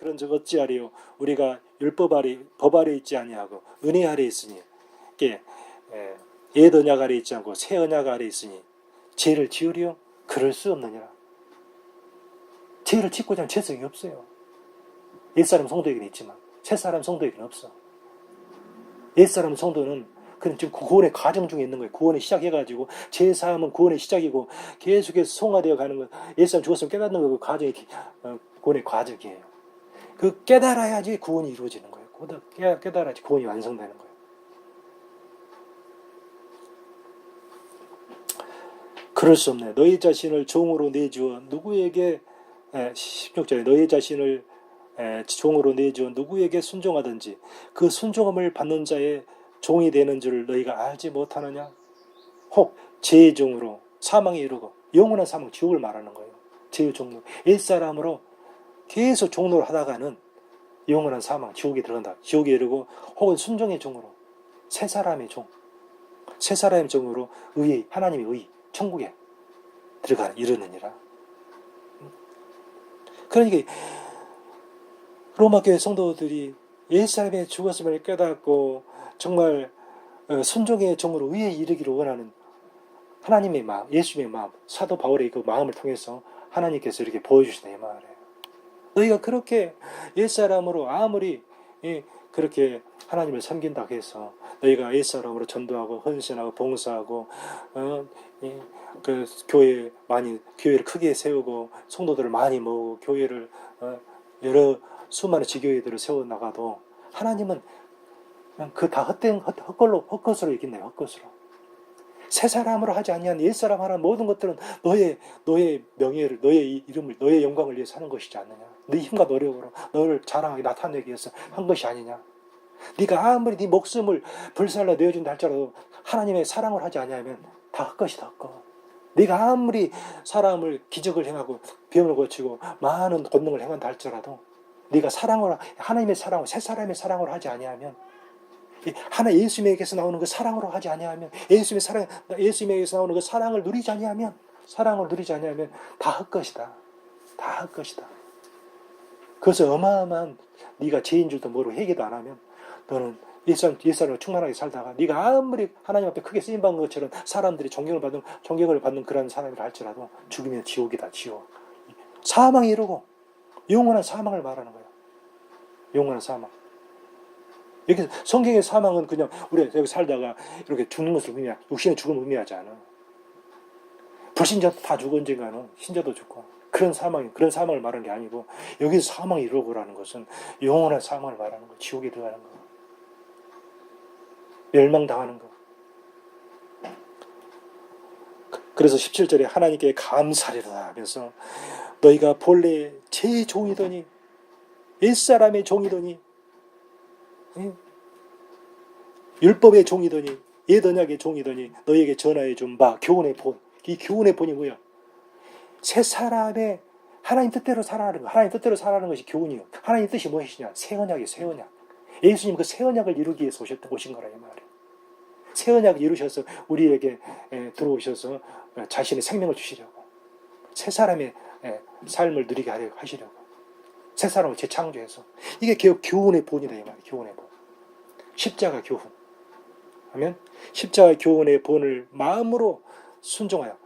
그런 적 어찌하리요 우리가 율법 아래 법 아래 있지 아니하고 은혜 아래 있으니 예, 옛 언약 아래 있지 않고 새 언약 아래 있으니 죄를 지으리요 그럴 수 없느니라 죄를 짓고자 하는 죄성이 없어요 옛사람 성도에게는 있지만 새사람 성도에게는 없어 옛사람 성도는 그런 지금 구원의 과정 중에 있는 거예요. 구원의 시작해가지고 제3은 구원의 시작이고 계속해서 송화되어 가는 거. 옛사람 죽었으면 깨닫는 거 그 과정이 어, 구원의 과정이에요. 그 깨달아야지 구원이 이루어지는 거예요. 깨- 깨달아야지 구원이 완성되는 거예요. 그럴 수 없네. 너희 자신을 종으로 내주어 누구에게 16절에 너희 자신을 에, 종으로 내주어 누구에게 순종하든지 그 순종함을 받는 자의 종이 되는 줄 너희가 알지 못하느냐? 혹 죄의 종으로 사망에 이르고 영원한 사망 지옥을 말하는 거예요. 죄의 종로 옛사람으로 계속 종로를 하다가는 영원한 사망 지옥에 들어간다. 지옥에 이르고 혹은 순종의 종으로 새 사람의 종, 새 사람의 종으로 의의 하나님의 의 천국에 들어가 이르느니라. 그러니까 로마 교회 성도들이 옛사람의 죽었음을 깨닫고 정말 어, 순종의 종으로 의에 이르기를 원하는 하나님의 마음, 예수님의 마음, 사도 바울의 그 마음을 통해서 하나님께서 이렇게 보여주시네 이 말이에요. 너희가 그렇게 옛사람으로 아무리 예, 그렇게 하나님을 섬긴다고 해서 너희가 옛사람으로 전도하고 헌신하고 봉사하고 어, 예, 그 교회 많이 교회를 크게 세우고 성도들을 많이 모으고 교회를 어, 여러 수많은 지교회들을 세워 나가도 하나님은 그 다 헛된 헛, 헛걸로 헛것으로 이긴네요 헛것으로 새 사람으로 하지 아니한 옛 사람 하는 모든 것들은 너의 너의 명예를 너의 이- 이름을 너의 영광을 위해서 하는 것이지 않느냐? 네 힘과 노력으로 너를 자랑하게 나타내기 위해서 한 것이 아니냐? 네가 아무리 네 목숨을 불살라 내어준다 할지라도 하나님의 사랑을 하지 아니하면 다 헛것이다 헛것 네가 아무리 사람을 기적을 행하고 병을 고치고 많은 권능을 행한다 할지라도 네가 사랑을 하나님의 사랑을 새 사람의 사랑으로 하지 아니하면 이 하나 예수님에게서 나오는 그 사랑으로 하지 아니하면 예수님의 사랑 예수님에게서 나오는 그 사랑을 누리지 아니하면 사랑을 누리지 아니하면 다 헛 것이다. 다 헛 것이다. 그래서 어마어마한 네가 죄인 줄도 모르고 회개도 안 하면 너는 옛사람, 옛사람을 충만하게 살다가 네가 아무리 하나님 앞에 크게 쓰임 받는 것처럼 사람들이 존경을 받는 존경을 받는 그런 사람이라 할지라도 죽으면 지옥이다 지옥 사망이 이루고 영원한 사망을 말하는 거야 영원한 사망 여기 성경의 사망은 그냥 우리가 여기 살다가 이렇게 죽는 것을 의미하 육신의 죽음을 의미하지 않아. 불신자도 다 죽어 언젠가는. 신자도 죽고. 그런 사망이 그런 사망을 말하는 게 아니고 여기서 사망이 이루고라는 것은 영원한 사망을 말하는 거 지옥에 들어가는 거. 멸망당하는 거. 그래서 17절에 하나님께 감사리라 하면서 너희가 본래 제 종이더니 옛사람의 종이더니 예? 율법의 종이더니 옛 언약의 종이더니 너희에게 전하여 준 바 교훈의 본. 이 교훈의 본이 뭐야? 새 사람의 하나님 뜻대로 살아가는 거. 하나님 뜻대로 살아가는 것이 교훈이요. 하나님 뜻이 무엇이냐? 새 언약이 새 언약. 예수님 그 새 언약을 이루기 위해서 오셨, 오신 거라 이 말이에요. 새 언약을 이루셔서 우리에게 에, 들어오셔서 어, 자신의 생명을 주시려고. 새 사람의 에, 삶을 누리게 하시려고. 새 사람을 재창조해서. 이게 교, 교훈의 본이다 이 말이에요. 교훈의 본. 십자가 교훈. 하면 십자가 교훈의 본을 마음으로 순종하여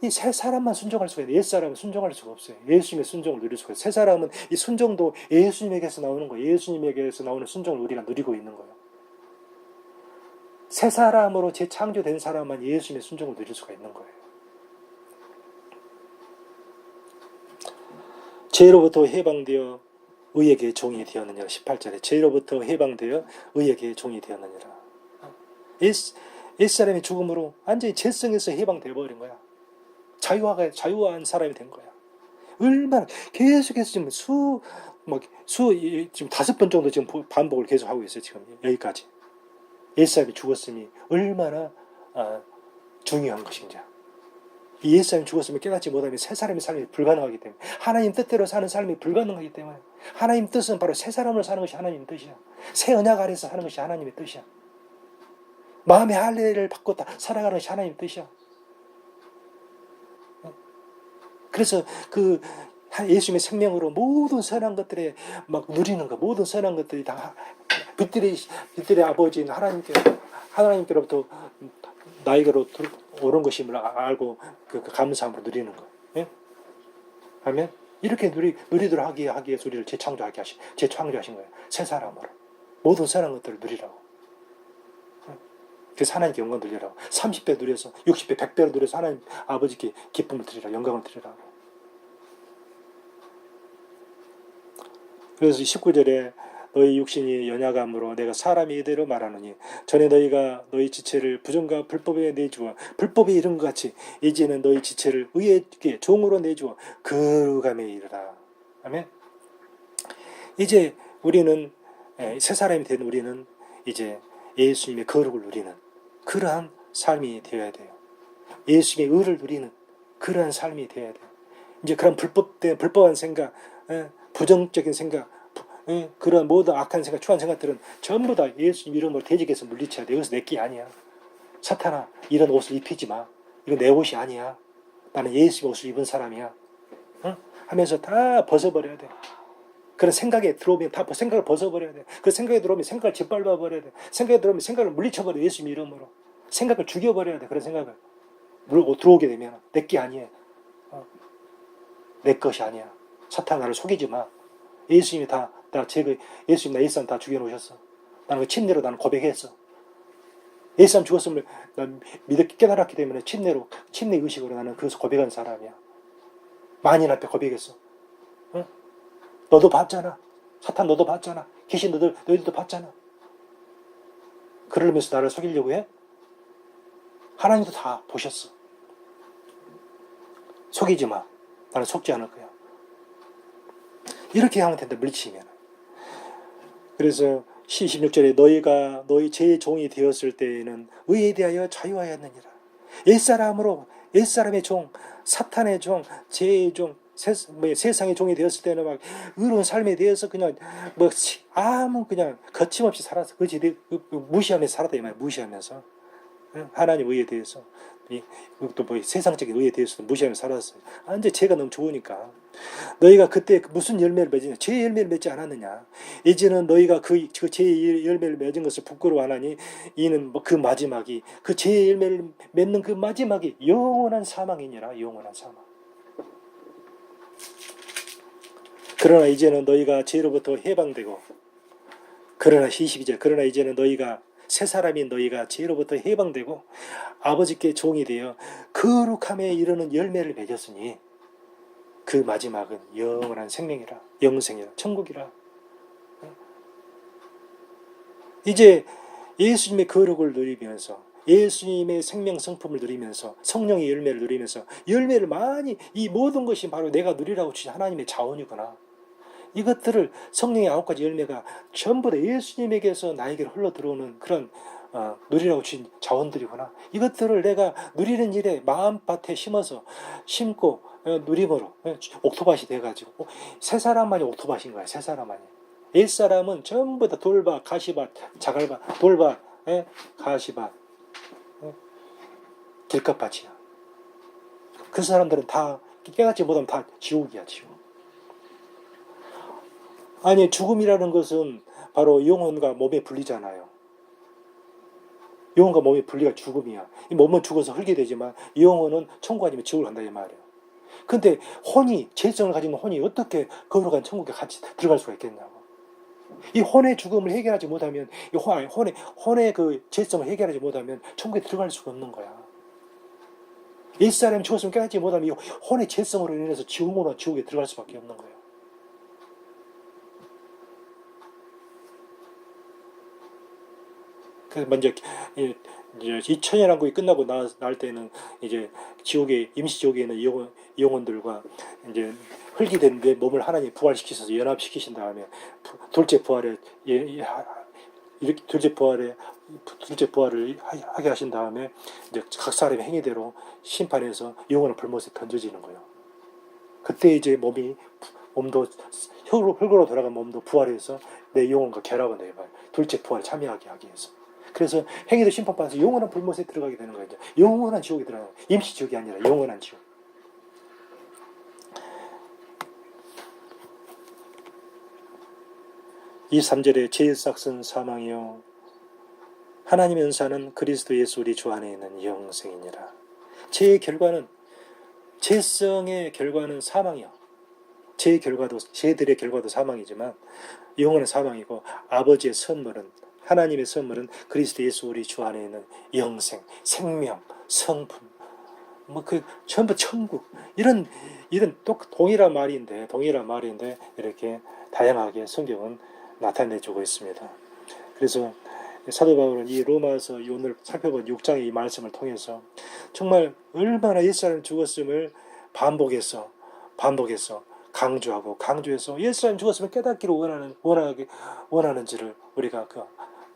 이세 사람만 순종할 수가 있는데 옛 사람은 순종할 수가 없어요. 예수님의 순종을 누릴 수가 있어요. 새 사람은 이 순종도 예수님에게서 나오는 거예요. 예수님에게서 나오는 순종을 우리가 누리고 있는 거예요. 새 사람으로 재창조된 사람만 예수님의 순종을 누릴 수가 있는 거예요. 죄로부터 해방되어 의에게 종이 되었느니라. 18절에 죄로부터 해방되어 의에게 종이 되었느니라. 옛, 옛사람의 죽음으로 완전히 죄성에서 해방되어 버린 거야. 자유화가 자유한 사람이 된 거야. 얼마나 계속해서 지금 수, 뭐, 수, 이- 지금 다섯 번 정도 지금 보- 반복을 계속 하고 있어요, 지금. 여기까지. 옛사람이 죽었으니 얼마나 아, 중요한 것인지. 이 옛사람이 죽었으면 깨닫지 못하면 새 사람의 삶이 불가능하기 때문에 하나님 뜻대로 사는 삶이 불가능하기 때문에 하나님 뜻은 바로 새 사람으로 사는 것이 하나님 뜻이야. 새 언약 아래서 사는 것이 하나님의 뜻이야. 마음의 할례를 받고 다 살아가는 것이 하나님의 뜻이야. 그래서 그다 예수님의 생명으로 모든 선한 것들에 막 누리는 거 모든 선한 것들이 다 빛들의 빛들의 아버지인 하나님께 하나님께로부터 나에게로 들- 오는 것임을 아- 알고 그, 그 감사함으로 누리는 거. 예? 아멘. 이렇게 누리 누리도록 하기 하기 위해서 우리를 재창조하게 하신 재창조하신 거예요. 새 사람으로 모든 선한 것들을 누리라고. 예? 그래서 하나님께 영광 드리라고. 30배 누려서 60배 100배로 누려서 하나님 아버지께 기쁨을 드리라 영광을 드리라고. 그래서 19절에 너희 육신이 연약함으로 내가 사람이 이대로 말하느니 전에 너희가 너희 지체를 부정과 불법에 내주어 불법에 이른 것 같이 이제는 너희 지체를 의의 종으로 내주어 거룩함에 이르라. 아멘. 이제 우리는 에, 새 사람이 된 우리는 이제 예수님의 거룩을 누리는 그러한 삶이 되어야 돼요. 예수님의 의를 누리는 그러한 삶이 되어야 돼요. 이제 그런 불법된 불법한 생각, 에, 부정적인 생각, 부- 에, 그런 모든 악한 생각, 추한 생각들은 전부 다 예수님 이름으로 대적해서 물리쳐야 돼. 이것은 내게 아니야. 사탄아, 이런 옷을 입히지 마. 이거 내 옷이 아니야. 나는 예수님 옷을 입은 사람이야. 응? 하면서 다 벗어버려야 돼. 그런 생각에 들어오면 다 생각을 벗어버려야 돼. 그 생각에 들어오면 생각을 짓밟아 버려야 돼. 생각에 들어오면 생각을 물리쳐버려 예수님 이름으로. 생각을 죽여버려야 돼. 그런 생각을. 물고 들어오게 되면 내게 아니야. 어. 내 것이 아니야. 사탄 나를 속이지 마. 예수님이 다, 나 제그 예수님 나 예수님 다 죽여놓으셨어. 나는 그 침례로 나는 고백했어. 예수님 죽었음을 난 믿어 깨달았기 때문에 침례로 침례 의식으로 나는 그것을 고백한 사람이야. 만인 앞에 고백했어. 응? 너도 봤잖아. 사탄 너도 봤잖아. 귀신 너들 너희들도 봤잖아. 그러면서 나를 속이려고 해? 하나님도 다 보셨어. 속이지 마. 나는 속지 않을 거야. 이렇게 하면 된다. 물리치면. 그래서 16절에 너희가 너희 제 종이 되었을 때에는 의에 대하여 자유하였느니라. 옛사람으로 옛사람의 종, 사탄의 종, 죄의 종, 세, 뭐 세상의 종이 되었을 때는 막 의로운 삶에 대해서 그냥 뭐 치- 아무 그냥 거침없이 살았어. 그지 무시하면서 살았다 이 말. 무시하면서 응? 하나님 의에 대해서 또뭐 세상적인 의에 대해서도 무시하면서 살았어요. 아, 이제 죄가 너무 좋으니까 너희가 그때 무슨 열매를 맺느냐? 죄의 열매를 맺지 않았느냐? 이제는 너희가 그, 그 죄의 열매를 맺은 것을 부끄러워하나니 이는 뭐그 마지막이 그 죄의 열매를 맺는 그 마지막이 영원한 사망이니라 영원한 사망. 그러나 이제는 너희가 죄로부터 해방되고 그러나 22절 그러나 이제는 너희가 새 사람인 너희가 죄로부터 해방되고 아버지께 종이 되어 거룩함에 이르는 열매를 맺었으니 그 마지막은 영원한 생명이라 영생이라 천국이라 이제 예수님의 거룩을 누리면서 예수님의 생명 성품을 누리면서 성령의 열매를 누리면서 열매를 많이 이 모든 것이 바로 내가 누리라고 주신 하나님의 자원이구나. 이것들을 성령의 아홉 가지 열매가 전부 다 예수님에게서 나에게로 흘러 들어오는 그런 어, 누리라고 주신 자원들이구나. 이것들을 내가 누리는 일에 마음밭에 심어서 심고 어, 누림으로 어, 옥토밭이 돼가지고 어, 새 사람만이 옥토밭인 거야. 새 사람만이. 옛 사람은 전부 다 돌밭, 가시밭, 자갈밭, 돌밭, 예? 가시밭, 예? 길가밭이야. 그 사람들은 다 깨닫지 못하면 다 지옥이야, 지옥. 아니 죽음이라는 것은 바로 영혼과 몸의 분리잖아요. 영혼과 몸의 분리가 죽음이야. 이 몸은 죽어서 흙이 되지만 이 영혼은 천국 아니면 지옥을 간다 이 말이에요. 근데 혼이 죄성을 가진 혼이 어떻게 거룩한 천국에 같이 들어갈 수가 있겠냐고. 이 혼의 죽음을 해결하지 못하면 이 혼, 혼의 혼의 그 죄성을 해결하지 못하면 천국에 들어갈 수가 없는 거야. 옛사람이 죽었으면 깨닫지 못하면 이 혼의 죄성으로 인해서 지옥으로 지옥에 들어갈 수밖에 없는 거예요. 그래서 먼저 이- 이제 이 천연왕국이 끝나고 나, 날 때는 이제 지옥에 임시 지옥에 있는 영혼, 영혼들과 이제 흙이 된내 몸을 하나님 부활시키셔서 연합시키신 다음에 부- 둘째 부활에 예, 예, 하- 이렇게 둘째 부활에 둘째 부활을 하- 하게 하신 다음에 이제 각 사람의 행위대로 심판해서 영혼을 불못에 던져지는 거예요. 그때 이제 몸이 부- 몸도 흙으로, 흙으로 돌아간 몸도 부활해서 내 영혼과 결합을 내요. 둘째 부활에 참여하게 하기 위해서. 그래서 행위도 심판받아서 영원한 불못에 들어가게 되는 거죠. 영원한 지옥에 들어가는 거예요. 임시 지옥이 아니라 영원한 지옥. 이 3절에 제일 싹슨 사망이요 하나님 은사는 그리스도 예수 우리 주 안에 있는 영생이니라. 제 결과는 제 성의 결과는 사망이요. 제 결과도 제들의 결과도 사망이지만 영원한 사망이고 아버지의 선물은 하나님의 선물은 그리스도 예수 우리 주 안에 있는 영생, 생명, 성품, 뭐 그 전부 천국 이런 이런 또 동일한 말인데 동일한 말인데 이렇게 다양하게 성경은 나타내주고 있습니다. 그래서 사도 바울은 이 로마서 오늘 살펴본 6장의 이 말씀을 통해서 정말 얼마나 옛사람 죽었음을 반복해서 반복해서 강조하고 강조해서 옛사람 죽었음을 깨닫기를 원하는 원하게 원하는지를 우리가 그,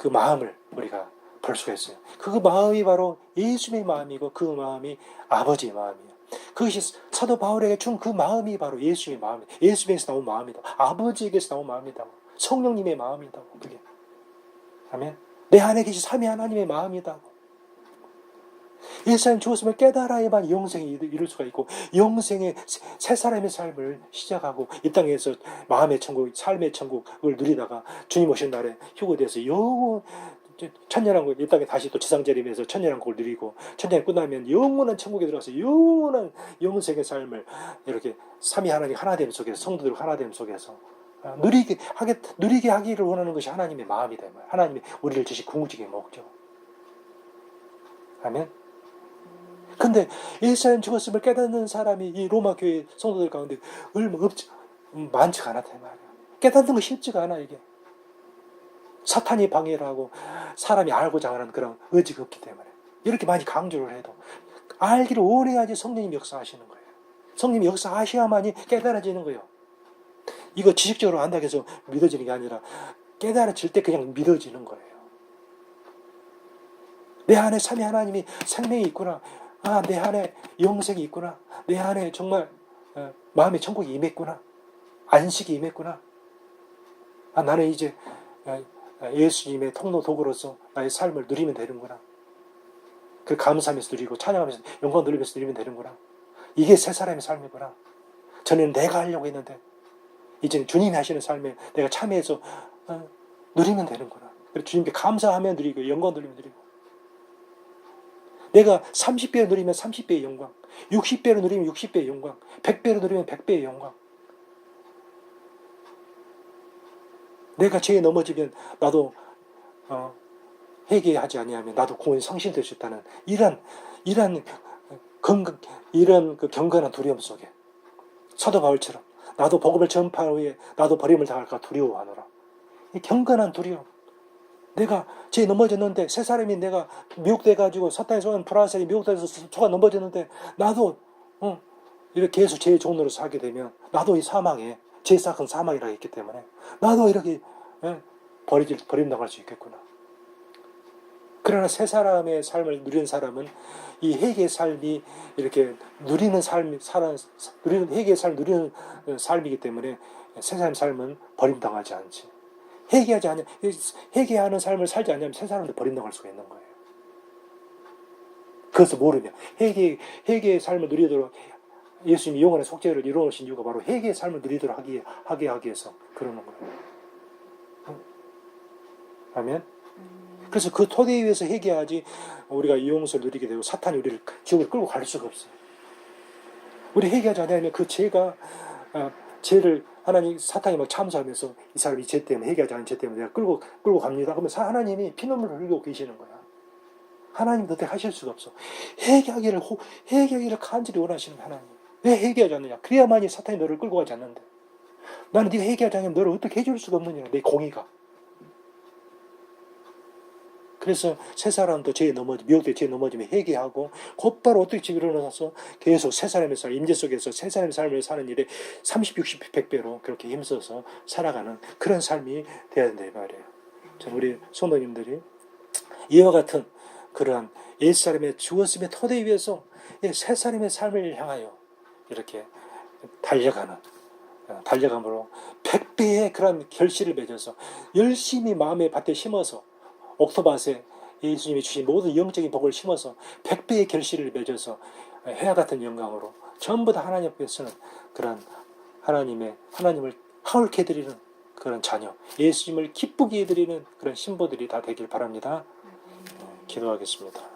그 마음을 우리가 볼 수가 있어요. 그 마음이 바로 예수님의 마음이고 그 마음이 아버지의 마음이에요. 그것이 사도 바울에게 준 그 마음이 바로 예수의 마음이에요. 예수에게서 나온 마음이다. 아버지에게서 나온 마음이다. 성령님의 마음이다. 그게. 아멘. 내 안에 계신 삼위 하나님의 마음이다. 예수님 죽었음을 깨달아야만 영생이 이룰 수가 있고 영생의 새 사람의 삶을 시작하고 이 땅에서 마음의 천국, 삶의 천국을 누리다가 주님 오신 날에 휴거돼서 영원 천년왕국 이 땅에 다시 또 지상재림에서 천년왕국을 누리고 천년이 끝나면 영원한 천국에 들어가서 영원한 영생의 삶을 이렇게 삼위 하나님 하나됨 속에서 성도들 하나됨 속에서 아, 누리게 하게 누리게 하기를 원하는 것이 하나님의 마음이다. 하나님이 우리를 주신 궁극적인 목적. 아멘. 근데 예수님 죽었음을 깨닫는 사람이 이 로마 교회 성도들 가운데 얼마 없지 많지가 않았다 말이야. 깨닫는 거 쉽지가 않아 이게. 사탄이 방해를 하고 사람이 알고자 하는 그런 의지가 없기 때문에 이렇게 많이 강조를 해도 알기를 원해야지 성령님 역사하시는 거예요. 성령님 역사하셔야만이 깨달아지는 거예요. 이거 지식적으로 안다고 해서 믿어지는 게 아니라 깨달아질 때 그냥 믿어지는 거예요. 내 안에 삼위 하나님이 생명이 있구나. 아, 내 안에 영생이 있구나. 내 안에 정말 어, 마음의 천국이 임했구나. 안식이 임했구나. 아, 나는 이제 어, 예수님의 통로 도구로서 나의 삶을 누리면 되는구나. 그 감사하면서 누리고 찬양하면서 영광 누리면서 누리면 되는구나. 이게 새 사람의 삶이구나. 전에는 내가 하려고 했는데 이제는 주님이 하시는 삶에 내가 참여해서 어, 누리면 되는구나. 주님께 감사하며 누리고 영광 누리면 누리고 내가 30배로 누리면 30배의 영광, 60배로 누리면 60배의 영광, 100배로 누리면 100배의 영광. 내가 죄에 넘어지면 나도 어, 회개하지 아니하면 나도 구원이 성실될 수 있다는 이런 이런 건강 이런 그 경건한 두려움 속에 사도 바울처럼 나도 복음을 전파한 후에 나도 버림을 당할까 두려워하노라. 이 경건한 두려움. 내가 죄 넘어졌는데 새 사람이 내가 미혹돼 가지고 사탄의 손은 불화살이 미혹돼서 속아 넘어졌는데 나도 어, 이렇게 계속 죄의 종로로 살게 되면 나도 이 사망에 죄 싹은 사망이라 했기 때문에 나도 이렇게 예, 버리 버림 나갈 수 있겠구나. 그러나 새 사람의 삶을 누리는 사람은 이 회개의 삶이 이렇게 누리는 삶, 사람, 누리는 회개의 삶 누리는 삶이기 때문에 새 사람 삶은 버림당하지 않지. 회개하지 않냐, 회개하는 삶을 살지 않으면 새 사람도 버림당할 수가 있는 거예요. 그것을 모르면 회개 회개의 삶을 누리도록 예수님이 영원의 속죄를 이루어신 이유가 바로 회개의 삶을 누리도록 하기 하게 하기 위해서 그러는 거예요. 아멘. 그래서 그 토대에 의해서 회개하지 우리가 이 용서를 누리게 되고 사탄이 우리를 지옥을 끌고 갈 수가 없어요. 우리 회개하지 않으면 그 죄가 어, 죄를 하나님 사탄이 막 참수하면서 이 사람 이 죄 때문에 회개하지 않은 죄 때문에 내가 끌고 끌고 갑니다. 그러면 하나님이 피눈물을 흘리고 계시는 거야. 하나님 어떻게 하실 수가 없어. 회개하기를 회개하기를 간절히 원하시는 하나님. 왜 회개하지 않느냐? 그래야만이 사탄이 너를 끌고 가지 않는데. 나는 네가 않으면 너를 어떻게 해줄 수가 없느냐? 내 공의가. 그래서 새 사람도 죄에 넘어지 미혹돼 죄에 넘어지면 회개하고 곧바로 어떻게 집 일어나서 계속 새 사람의 삶 임재 속에서 새 사람의 삶을 사는 일에 30, 60, 100배로 그렇게 힘써서 살아가는 그런 삶이 돼야 된다 이 말이에요. 전 우리 성도님들이 이와 같은 그러한 옛 사람의 죽었음의 토대 위에서 새 사람의 삶을 향하여 이렇게 달려가는 어, 달려감으로 100배의 그런 결실을 맺어서 열심히 마음의 밭에 심어서 옥토밭에 예수님이 주신 모든 영적인 복을 심어서 백배의 결실을 맺어서 해와 같은 영광으로 전부 다 하나님 앞에 서는 그런 하나님의 하나님을 하울케 드리는 그런 자녀, 예수님을 기쁘게 해드리는 그런 신부들이 다 되길 바랍니다. 기도하겠습니다.